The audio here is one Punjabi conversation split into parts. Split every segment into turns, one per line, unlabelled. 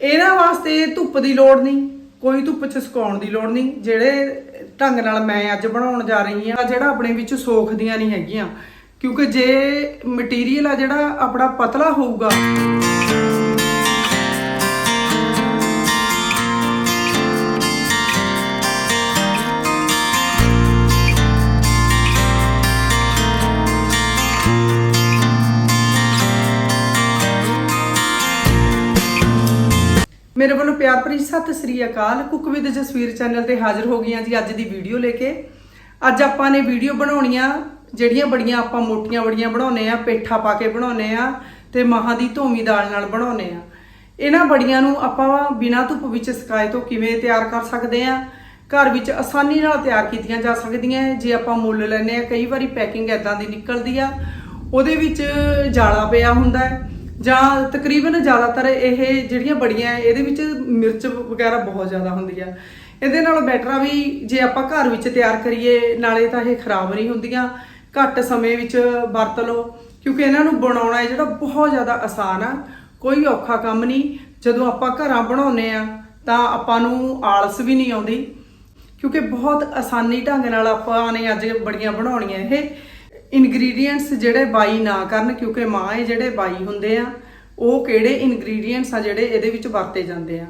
ਇਹਨਾਂ ਵਾਸਤੇ ਧੁੱਪ ਦੀ ਲੋੜ ਨਹੀਂ, ਕੋਈ ਧੁੱਪ ਚ ਸੁਕਾਉਣ ਦੀ ਲੋੜ ਨਹੀਂ, ਜਿਹੜੇ ਢੰਗ ਨਾਲ ਮੈਂ ਅੱਜ ਬਣਾਉਣ ਜਾ ਰਹੀ ਹਾਂ, ਜਿਹੜਾ ਆਪਣੇ ਵਿੱਚ ਸੋਖਦੀਆਂ ਨਹੀਂ ਹੈਗੀਆਂ, ਕਿਉਂਕਿ ਜੇ ਮਟੀਰੀਅਲ ਆ ਜਿਹੜਾ ਆਪਣਾ ਪਤਲਾ ਹੋਊਗਾ। ਪਿਆਰ ਭਰੀ ਸਤਿ ਸ੍ਰੀ ਅਕਾਲ। ਕੁੱਕ ਵਿਦ ਜਸਵੀਰ ਚੈਨਲ ਤੇ ਹਾਜ਼ਰ ਹੋ ਗਈਆਂ ਜੀ ਅੱਜ ਦੀ ਵੀਡੀਓ ਲੈ ਕੇ। ਅੱਜ ਆਪਾਂ ਨੇ ਵੀਡੀਓ ਬਣਾਉਣੀਆਂ, ਜਿਹੜੀਆਂ ਬੜੀਆਂ ਆਪਾਂ ਮੋਟੀਆਂ ਬੜੀਆਂ ਬਣਾਉਨੇ ਆ ਪੇਠਾ ਪਾ ਕੇ ਬਣਾਉਨੇ ਆ ਤੇ ਮਹਾਂ ਦੀ ਧੋਮੀ ਦਾਲ ਨਾਲ ਬਣਾਉਨੇ ਆ ਇਹਨਾਂ ਬੜੀਆਂ ਨੂੰ ਆਪਾਂ ਬਿਨਾਂ ਧੁੱਪ ਵਿੱਚ ਸਕਾਏ ਤੋਂ ਕਿਵੇਂ ਤਿਆਰ ਕਰ ਸਕਦੇ ਆ ਘਰ ਵਿੱਚ ਆਸਾਨੀ ਨਾਲ ਤਿਆਰ ਕੀਤੀਆਂ ਜਾ ਸਕਦੀਆਂ ਜੇ ਆਪਾਂ ਮੁੱਲ ਲੈਨੇ ਆ ਕਈ ਵਾਰੀ ਪੈਕਿੰਗ ਐਦਾਂ ਦੀ ਨਿਕਲਦੀ ਆ, ਉਹਦੇ ਵਿੱਚ ਜਾਲਾ ਪਿਆ ਹੁੰਦਾ ਹੈ। ਜਾਂ ਤਕਰੀਬਨ ਜ਼ਿਆਦਾਤਰ ਇਹ ਜਿਹੜੀਆਂ ਬੜੀਆਂ ਇਹਦੇ ਵਿੱਚ ਮਿਰਚ ਵਗੈਰਾ ਬਹੁਤ ਜ਼ਿਆਦਾ ਹੁੰਦੀ ਆ। ਇਹਦੇ ਨਾਲ ਬੈਟਰ ਵੀ ਜੇ ਆਪਾਂ ਘਰ ਵਿੱਚ ਤਿਆਰ ਕਰੀਏ, ਨਾਲੇ ਤਾਂ ਇਹ ਖਰਾਬ ਨਹੀਂ ਹੁੰਦੀਆਂ। ਘੱਟ ਸਮੇਂ ਵਿੱਚ ਵਰਤ ਲਓ, ਕਿਉਂਕਿ ਇਹਨਾਂ ਨੂੰ ਬਣਾਉਣਾ ਹੈ ਜਿਹੜਾ ਬਹੁਤ ਜ਼ਿਆਦਾ ਆਸਾਨ ਆ। ਕੋਈ ਔਖਾ ਕੰਮ ਨਹੀਂ। ਜਦੋਂ ਆਪਾਂ ਘਰਾਂ ਬਣਾਉਨੇ ਆ, ਤਾਂ ਆਪਾਂ ਨੂੰ ਆਲਸ ਵੀ ਨਹੀਂ ਆਉਂਦੀ। ਕਿਉਂਕਿ ਬਹੁਤ ਆਸਾਨੀ ਢੰਗ ਨਾਲ ਆਪਾਂ ਨੇ ਅੱਜ ਬੜੀਆਂ ਬਣਾਉਣੀਆਂ ਇਹ। ਇਨਗਰੀਡੀਅੰਟਸ ਜਿਹੜੇ ਬਾਈ ਨਾ ਕਰਨ, ਕਿਉਂਕਿ ਮਾਂ ਇਹ ਜਿਹੜੇ ਬਾਈ ਹੁੰਦੇ ਆ ਉਹ ਕਿਹੜੇ ਇਨਗਰੀਡੀਅੰਟਸ ਆ ਜਿਹੜੇ ਇਹਦੇ ਵਿੱਚ ਵਰਤੇ ਜਾਂਦੇ ਆ?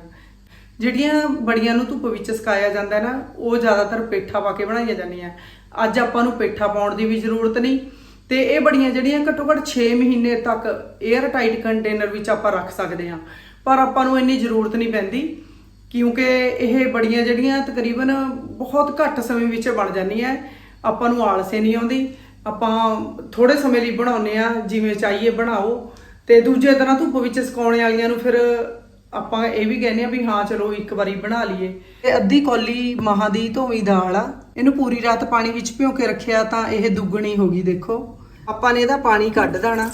ਜਿਹੜੀਆਂ ਬੜੀਆਂ ਨੂੰ ਧੁੱਪ ਵਿੱਚ ਸੁਕਾਇਆ ਜਾਂਦਾ ਨਾ, ਉਹ ਜ਼ਿਆਦਾਤਰ ਪੇਠਾ ਪਾ ਕੇ ਬਣਾਈਆਂ ਜਾਂਦੀਆਂ। ਅੱਜ ਆਪਾਂ ਨੂੰ ਪੇਠਾ ਪਾਉਣ ਦੀ ਵੀ ਜ਼ਰੂਰਤ ਨਹੀਂ। ਤੇ ਇਹ ਬੜੀਆਂ ਜਿਹੜੀਆਂ ਘੱਟੋ ਘੱਟ 6 ਮਹੀਨੇ ਤੱਕ 에ਅਰ ਟਾਈਟ ਕੰਟੇਨਰ ਵਿੱਚ ਆਪਾਂ ਰੱਖ ਸਕਦੇ ਹਾਂ। ਪਰ ਆਪਾਂ ਨੂੰ ਇੰਨੀ ਜ਼ਰੂਰਤ ਨਹੀਂ ਪੈਂਦੀ, ਕਿਉਂਕਿ ਇਹ ਬੜੀਆਂ ਜਿਹੜੀਆਂ ਤਕਰੀਬਨ ਬਹੁਤ ਘੱਟ ਸਮੇਂ ਵਿੱਚ ਬਣ ਜਾਂਦੀਆਂ ਆਪਾਂ ਨੂੰ ਆਲਸੇ ਨਹੀਂ ਆਉਂਦੀ। ਆਪਾਂ ਥੋੜੇ ਸਮੇਂ ਲਈ ਬਣਾਉਨੇ ਆ ਜਿਵੇਂ ਚਾਹੀਏ ਬਣਾਓ। ਤੇ ਦੂਜੇ ਤਰ੍ਹਾਂ ਧੁੱਪ ਵਿੱਚ ਸੁਕਾਉਣ ਵਾਲੀਆਂ ਨੂੰ ਫਿਰ ਆਪਾਂ ਇਹ ਵੀ ਕਹਿੰਦੇ ਆ ਵੀ ਹਾਂ, ਚਲੋ ਇੱਕ ਵਾਰੀ ਬਣਾ ਲਈਏ। ਇਹ ਅੱਧੀ ਕੌਲੀ ਮਹਾਂ ਦੀ ਧੋਵੀ ਦਾਲ ਆ, ਇਹਨੂੰ ਪੂਰੀ ਰਾਤ ਪਾਣੀ ਵਿੱਚ ਭਿਓ ਕੇ ਰੱਖਿਆ ਤਾਂ ਇਹ ਦੁੱਗਣੀ ਹੋ ਗਈ, ਦੇਖੋ। ਆਪਾਂ ਨੇ ਇਹਦਾ ਪਾਣੀ ਕੱਢ ਦੇਣਾ।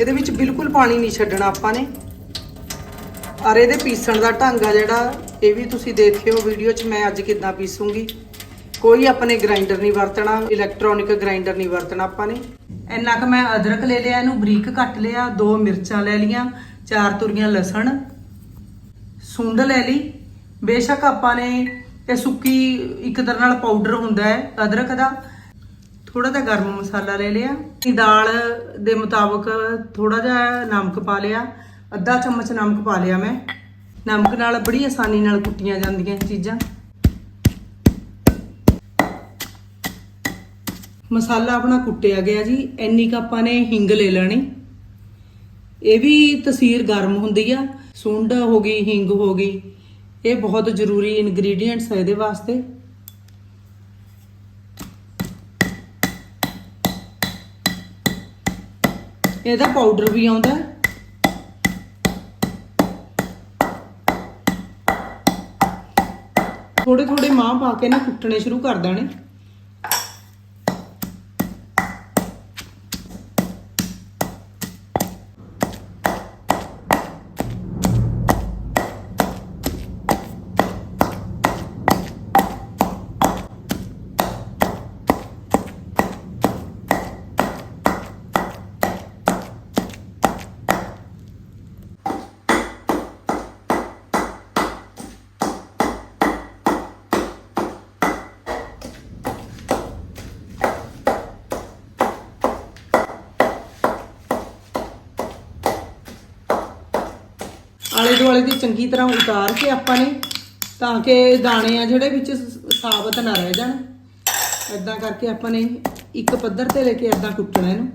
ਇਹਦੇ ਵਿੱਚ ਬਿਲਕੁਲ ਪਾਣੀ ਨਹੀਂ ਛੱਡਣਾ ਆਪਾਂ ਨੇ। ਔਰ ਇਹਦੇ ਪੀਸਣ ਦਾ ਢੰਗ ਆ ਜਿਹੜਾ, ਇਹ ਵੀ ਤੁਸੀਂ ਦੇਖਿਓ ਵੀਡੀਓ 'ਚ, ਮੈਂ ਅੱਜ ਕਿੱਦਾਂ ਪੀਸੂੰਗੀ। ਕੋਈ ਆਪਣੇ ਗ੍ਰਾਈਂਡਰ ਨਹੀਂ ਵਰਤਣਾ, ਇਲੈਕਟ੍ਰੋਨਿਕ ਗ੍ਰਾਈਂਡਰ ਨਹੀਂ ਵਰਤਣਾ ਆਪਾਂ ਨੇ। ਇੰਨਾ ਕੁ ਮੈਂ ਅਦਰਕ ਲੈ ਲਿਆ, ਇਹਨੂੰ ਬਰੀਕ ਕੱਟ ਲਿਆ, ਦੋ ਮਿਰਚਾਂ ਲੈ ਲੀਆਂ ਚਾਰ ਤੁਰੀਆਂ ਲਸਣ, ਸੁੰਡ ਲੈ ਲਈ। ਬੇਸ਼ੱਕ ਆਪਾਂ ਨੇ ਇਹ ਸੁੱਕੀ ਇੱਕ ਤਰ੍ਹਾਂ ਨਾਲ ਪਾਊਡਰ ਹੁੰਦਾ ਹੈ ਅਦਰਕ ਦਾ। ਥੋੜਾ ਜਿਹਾ ਗਰਮ ਮਸਾਲਾ ਲੈ ਲਿਆ। ਇਹ ਦਾਲ ਦੇ ਮੁਤਾਬਕ ਥੋੜਾ ਜਿਹਾ ਨਮਕ ਪਾ ਲਿਆ, ਅੱਧਾ ਚਮਚ ਨਮਕ ਪਾ ਲਿਆ ਮੈਂ। ਨਮਕ ਨਾਲ ਬੜੀ ਆਸਾਨੀ ਨਾਲ ਕੁੱਟੀਆਂ ਜਾਂਦੀਆਂ ਚੀਜ਼ਾਂ। ਮਸਾਲਾ ਆਪਣਾ ਕੁੱਟਿਆ ਗਿਆ ਜੀ, ਇੰਨੀ ਕੁ ਆਪਾਂ ਨੇ ਹਿੰਗ ਲੈ ਲੈਣੀ। ਇਹ ਵੀ ਤਸੀਰ ਗਰਮ ਹੁੰਦੀ ਆ, ਸੁੰਡ ਹੋ ਗਈ, ਹਿੰਗ ਹੋ ਗਈ। ਇਹ ਬਹੁਤ ਜ਼ਰੂਰੀ ਇਨਗਰੀਡੀਐਂਟਸ ਆ ਇਹਦੇ ਵਾਸਤੇ। ਇਹਦਾ ਪਾਊਡਰ ਵੀ ਆਉਂਦਾ। ਹੈ। ਥੋੜੇ ਥੋੜੇ ਮਾਂ ਪਾ ਕੇ ਨਾ ਕੁੱਟਣੇ ਸ਼ੁਰੂ ਕਰ ਦੇਣੇ। ਆਲੇ ਦੁਆਲੇ ਦੀ ਚੰਗੀ ਤਰ੍ਹਾਂ ਉਤਾਰ ਕੇ ਆਪਾਂ ਨੇ ਤਾਂ ਕਿ ਦਾਣੇ ਆ ਜਿਹੜੇ ਵਿੱਚ ਸਾਬਤ ਨਾ ਰਹਿ ਜਾਣ। ਇਦਾਂ ਕਰਕੇ ਆਪਾਂ ਨੇ ਇੱਕ ਪੱਧਰ ਤੇ ਲੈ ਕੇ ਇਦਾਂ ਕੁੱਟਣਾ ਇਹਨੂੰ।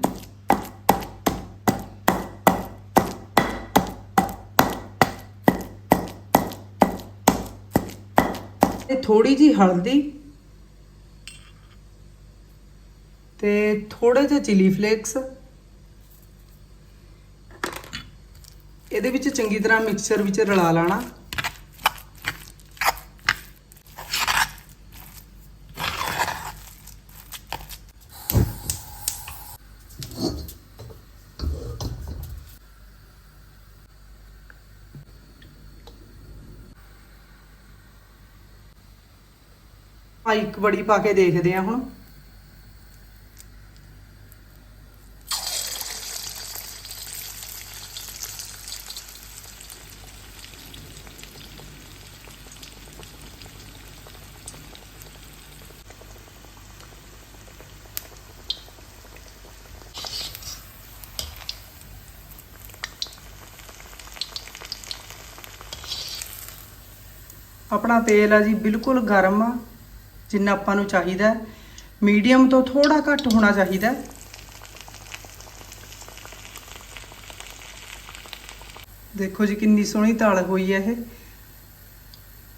ਤੇ ਥੋੜੀ ਜੀ ਹਲਦੀ ਤੇ ਥੋੜੇ ਜਿਹੇ ਚਿਲੀ ਫਲੇਕਸ ਇਹਦੇ ਵਿੱਚ ਚੰਗੀ ਤਰ੍ਹਾਂ ਮਿਕਸਚਰ ਵਿੱਚ ਰਲਾ ਲੈਣਾ। ਆ ਇੱਕ ਬੜੀ ਪਾ ਕੇ ਦੇਖਦੇ ਆ ਹੁਣ। ਆਪਣਾ ਤੇਲ ਆ ਜੀ, ਬਿਲਕੁਲ ਗਰਮ ਆ ਜਿੰਨਾ ਆਪਾਂ ਨੂੰ ਚਾਹੀਦਾ ਮੀਡੀਅਮ ਤੋਂ ਥੋੜਾ ਘੱਟ ਹੋਣਾ ਚਾਹੀਦਾ ਦੇਖੋ ਜੀ, ਕਿੰਨੀ ਸੋਹਣੀ ਤਲ ਹੋਈ ਹੈ ਇਹ।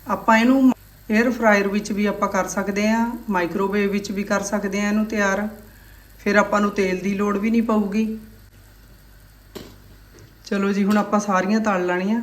ਆਪਾਂ ਇਹਨੂੰ 에ਅਰ ਫਰਾਇਰ ਵਿੱਚ ਵੀ ਆਪਾਂ ਕਰ ਸਕਦੇ ਆ ਮਾਈਕ੍ਰੋਵੇਵ ਵਿੱਚ ਵੀ ਕਰ ਸਕਦੇ ਆ ਇਹਨੂੰ ਤਿਆਰ। ਫਿਰ ਆਪਾਂ ਨੂੰ ਤੇਲ ਦੀ ਲੋੜ ਵੀ ਨਹੀਂ ਪਊਗੀ। ਚਲੋ ਜੀ, ਹੁਣ ਆਪਾਂ ਸਾਰੀਆਂ ਤਲ ਲੈਣੀਆਂ।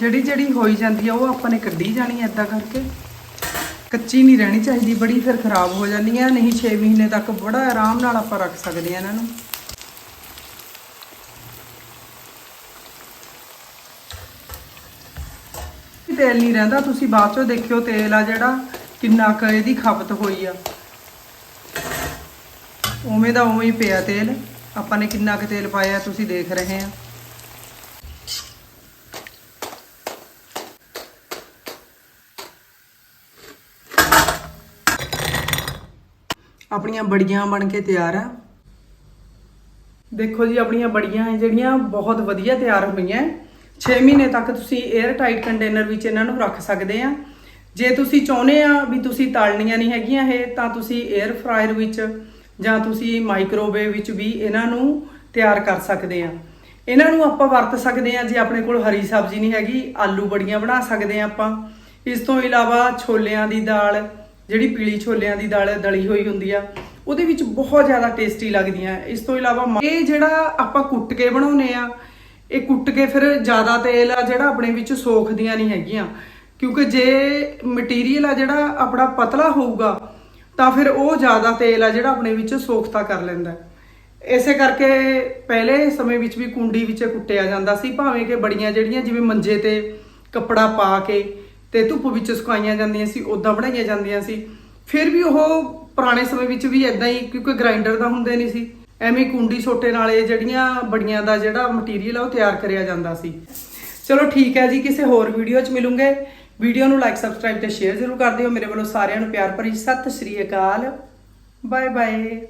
ਜਿਹੜੀ ਜਿਹੜੀ ਹੋਈ ਜਾਂਦੀ ਆ, ਉਹ ਆਪਾਂ ਨੇ ਕੱਢੀ ਜਾਣੀ ਐ ਏਦਾਂ ਕਰਕੇ। ਕੱਚੀ ਨਹੀਂ ਰਹਿਣੀ ਚਾਹੀਦੀ, ਬੜੀ ਫਿਰ ਖਰਾਬ ਹੋ ਜਾਂਦੀ ਆ। ਨਹੀਂ 6 ਮਹੀਨੇ ਤੱਕ ਬੜਾ ਆਰਾਮ ਨਾਲ ਆਪਾਂ ਰੱਖ ਸਕਦੇ ਆ ਇਹਨਾਂ ਨੂੰ। ਤੇਲ ਨਹੀਂ ਰਹਿੰਦਾ, ਤੁਸੀਂ ਬਾਅਦ ਚੋਂ ਦੇਖਿਓ ਤੇਲ ਆ ਜਿਹੜਾ, ਕਿੰਨਾ ਕੁ ਇਹਦੀ ਖਪਤ ਹੋਈ ਆ। ਉਵੇਂ ਦਾ ਉਵੇਂ ਹੀ ਪਿਆ ਤੇਲ। ਆਪਾਂ ਨੇ ਕਿੰਨਾ ਕੁ ਤੇਲ ਪਾਇਆ, ਤੁਸੀਂ ਦੇਖ ਰਹੇ ਆ। ਆਪਣੀਆਂ ਬੜੀਆਂ ਬਣ ਕੇ ਤਿਆਰ ਆ। ਦੇਖੋ ਜੀ, ਆਪਣੀਆਂ ਬੜੀਆਂ ਹੈ ਜਿਹੜੀਆਂ ਬਹੁਤ ਵਧੀਆ ਤਿਆਰ ਹੋਈਆਂ। 6 ਮਹੀਨੇ ਤੱਕ ਤੁਸੀਂ 에ਅਰ ਟਾਈਟ ਕੰਟੇਨਰ ਵਿੱਚ ਇਹਨਾਂ ਨੂੰ ਰੱਖ ਸਕਦੇ ਆ। ਜੇ ਤੁਸੀਂ ਚਾਹੁੰਦੇ ਆ ਵੀ ਤੁਸੀਂ ਤਲਣੀਆਂ ਨਹੀਂ ਹੈਗੀਆਂ ਇਹ, ਤਾਂ ਤੁਸੀਂ 에ਅਰ ਫਰਾਇਰ ਵਿੱਚ ਜਾਂ ਤੁਸੀਂ ਮਾਈਕ੍ਰੋਵੇਵ ਵਿੱਚ ਵੀ ਇਹਨਾਂ ਨੂੰ ਤਿਆਰ ਕਰ ਸਕਦੇ ਆ। ਇਹਨਾਂ ਨੂੰ ਆਪਾਂ ਵਰਤ ਸਕਦੇ ਆ, ਜੇ ਆਪਣੇ ਕੋਲ ਹਰੀ ਸਬਜ਼ੀ ਨਹੀਂ ਹੈਗੀ, ਆਲੂ ਬੜੀਆਂ ਬਣਾ ਸਕਦੇ ਆ ਆਪਾਂ। ਇਸ ਤੋਂ ਇਲਾਵਾ ਛੋਲਿਆਂ ਦੀ ਦਾਲ ਜਿਹੜੀ ਪੀਲੀ ਛੋਲਿਆਂ ਦੀ ਦਾਲ, ਦਲੀ ਹੋਈ ਹੁੰਦੀ ਆ, ਉਹਦੇ ਵਿੱਚ ਬਹੁਤ ਜ਼ਿਆਦਾ ਟੇਸਟੀ ਲੱਗਦੀਆਂ। ਇਸ ਤੋਂ ਇਲਾਵਾ ਇਹ ਜਿਹੜਾ ਆਪਾਂ ਕੁੱਟ ਕੇ ਬਣਾਉਨੇ ਆ, ਇਹ ਕੁੱਟ ਕੇ ਫਿਰ ਜ਼ਿਆਦਾ ਤੇਲ ਆ ਜਿਹੜਾ ਆਪਣੇ ਵਿੱਚ ਸੋਖਦੀਆਂ ਨਹੀਂ ਹੈਗੀਆਂ। ਕਿਉਂਕਿ ਜੇ ਮਟੀਰੀਅਲ ਆ ਜਿਹੜਾ ਆਪਣਾ ਪਤਲਾ ਹੋਊਗਾ, ਤਾਂ ਫਿਰ ਉਹ ਜ਼ਿਆਦਾ ਤੇਲ ਆ ਜਿਹੜਾ ਆਪਣੇ ਵਿੱਚ ਸੋਖਤਾ ਕਰ ਲੈਂਦਾ। ਇਸੇ ਕਰਕੇ ਪਹਿਲੇ ਸਮੇਂ ਵਿੱਚ ਵੀ ਕੁੰਡੀ ਵਿੱਚ ਕੁੱਟਿਆ ਜਾਂਦਾ ਸੀ, ਭਾਵੇਂ ਕਿ ਬੜੀਆਂ ਜਿਹੜੀਆਂ ਜਿਵੇਂ ਮੰਜੇ ਤੇ ਕੱਪੜਾ ਪਾ ਕੇ ਤੇ ਧੁੱਪ ਵਿੱਚ ਸੁਕਾਈਆਂ ਜਾਂਦੀਆਂ ਸੀ ਉਦਾਂ ਬਣਾਈਆਂ ਜਾਂਦੀਆਂ ਸੀ। ਫਿਰ ਵੀ ਉਹ ਪੁਰਾਣੇ ਸਮੇਂ ਵਿੱਚ ਵੀ ਇਦਾਂ ਹੀ, ਕਿਉਂਕਿ ਗ੍ਰਾਈਂਡਰ ਦਾ ਹੁੰਦੇ ਨਹੀਂ ਸੀ। ਐਵੇਂ ਕੁੰਡੀ ਛੋਟੇ ਨਾਲ ਇਹ ਜਿਹੜੀਆਂ ਬੜੀਆਂ ਦਾ ਜਿਹੜਾ ਮਟੀਰੀਅਲ ਆ, ਉਹ ਤਿਆਰ ਕਰਿਆ ਜਾਂਦਾ ਸੀ। ਚਲੋ ਠੀਕ ਹੈ ਜੀ, ਕਿਸੇ ਹੋਰ ਵੀਡੀਓ 'ਚ ਮਿਲੂੰਗੇ। ਵੀਡੀਓ ਨੂੰ ਲਾਈਕ ਸਬਸਕ੍ਰਾਈਬ ਤੇ ਸ਼ੇਅਰ ਜ਼ਰੂਰ ਕਰ ਦਿਓ। ਮੇਰੇ ਵੱਲੋਂ ਸਾਰਿਆਂ ਨੂੰ ਪਿਆਰ ਭਰੀ ਸਤਿ ਸ਼੍ਰੀ ਅਕਾਲ। Bye bye